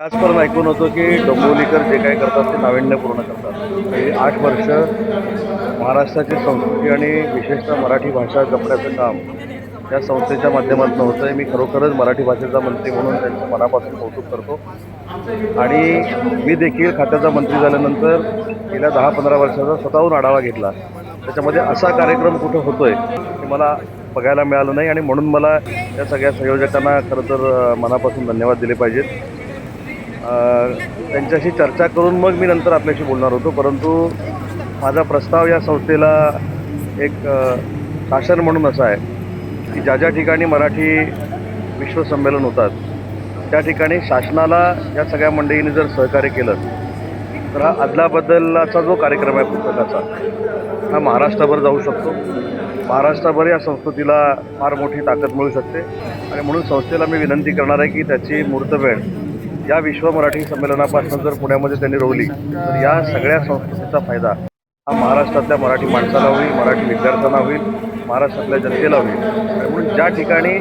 आजपर्यंत ऐकून होतो की डोंबिवलीकर जे काही करतात ते नाविन्यपूर्ण करतात. हे आठ वर्ष महाराष्ट्राची संस्कृती आणि विशेषतः मराठी भाषा जपण्याचं काम या संस्थेच्या माध्यमातून होतं आहे मी खरोखरच मराठी भाषेचा मंत्री म्हणून त्यांचं मनापासून कौतुक करतो. आणि मी देखील खात्याचा मंत्री झाल्यानंतर गेल्या दहा पंधरा वर्षाचा स्वतःहून आढावा घेतला. त्याच्यामध्ये असा कार्यक्रम कुठं होतो आहे हे मला बघायला मिळालं नाही आणि म्हणून मला या सगळ्या संयोजकांना खरं तर मनापासून धन्यवाद दिले पाहिजेत. त्यांच्याशी चर्चा करून मग मी नंतर आपल्याशी बोलणार होतो परंतु माझा प्रस्ताव या संस्थेला एक शासन म्हणून असा आहे की ज्या ज्या ठिकाणी मराठी विश्वसंमेलन होतात त्या ठिकाणी शासनाला या सगळ्या मंडळींनी जर सहकार्य केलं तर हा अदलाबदलाचा जो कार्यक्रम आहे पुस्तकाचा हा महाराष्ट्राभर जाऊ शकतो. महाराष्ट्राभर या संस्कृतीला फार मोठी ताकद मिळू शकते. आणि म्हणून संस्थेला मी विनंती करणार आहे की त्याची मुहूर्तवेळ या विश्व मराठी संमेलनापासून जर पुण्यामध्ये त्यांनी रोवली तर या सगळ्या संस्कृतीचा फायदा हा महाराष्ट्रातल्या मराठी माणसाला होईल मराठी विद्यार्थ्यांना होईल महाराष्ट्रातल्या जनतेला होईल. म्हणून ज्या ठिकाणी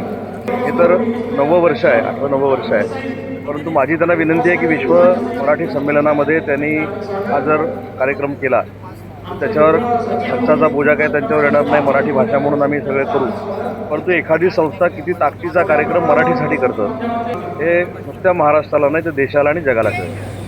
हे तर नवं वर्ष आहे आठवं नवं वर्ष आहे परंतु माझी त्यांना विनंती आहे की विश्व मराठी संमेलनामध्ये त्यांनी हा जर कार्यक्रम केला तर त्याच्यावर खर्चाचा बोजा काय त्यांच्यावर येणार नाही मराठी भाषा म्हणून आम्ही सगळे करू. परंतु एखादी संस्था किती ताकदीचा कार्यक्रम मराठीसाठी करतं हे नुसत्या महाराष्ट्राला नाही तर देशाला आणि जगाला कळतं.